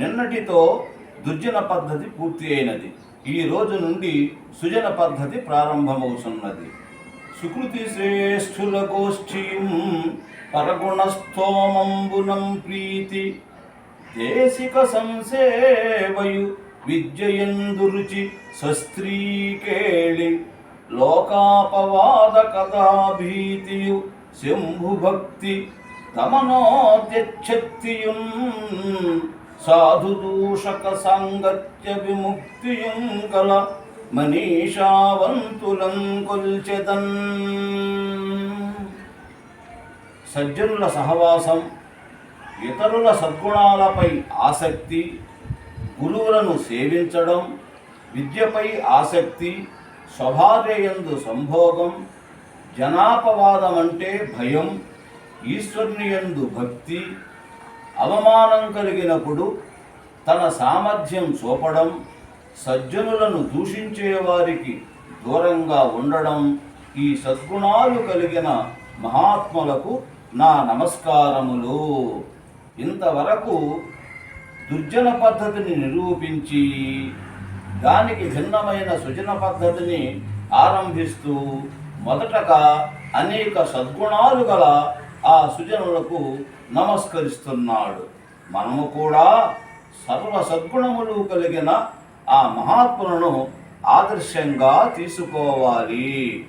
నిన్నటితో దుర్జన పద్ధతి పూర్తి అయినది. ఈ రోజు నుండి సుజన పద్ధతి ప్రారంభమవుతున్నది. సుకృతి శ్రేష్ఠుల గోష్ఠీం పరగుణస్థోమంబునం ప్రీతి. దేశిక సంసేవయు విద్యయందురుచి సస్త్రీకేళి లోకాపవాద కథాభీతియు శంభుభక్తి దమనోద్యచ్చక్తియున్ సాధుదూషక సాంగత్య విముక్తియుం కల మనీషావంతులం కొల్చెదన్. సజ్జనుల సహవాసం ఇతరుల సద్గుణాలపై ఆసక్తి గురువులను సేవించడం విద్యపై ఆసక్తి స్వభార్యయందు సంభోగం జనాపవాదం అంటే భయం ఈశ్వరునియందు భక్తి అవమానం కలిగినప్పుడు తన సామర్థ్యం చూపడం సజ్జనులను దూషించే వారికి దూరంగా ఉండడం ఈ సద్గుణాలు కలిగిన మహాత్ములకు నా నమస్కారములు. ఇంతవరకు దుర్జన పద్ధతిని నిరూపించి దానికి భిన్నమైన సుజన పద్ధతిని ఆరంభిస్తూ మొదటగా అనేక సద్గుణాలు గల ఆ సుజనులకు నమస్కరిస్తున్నాడు. మనము కూడా సర్వ సద్గుణములు కలిగిన ఆ మహాత్ములను ఆదర్శంగా తీసుకోవాలి.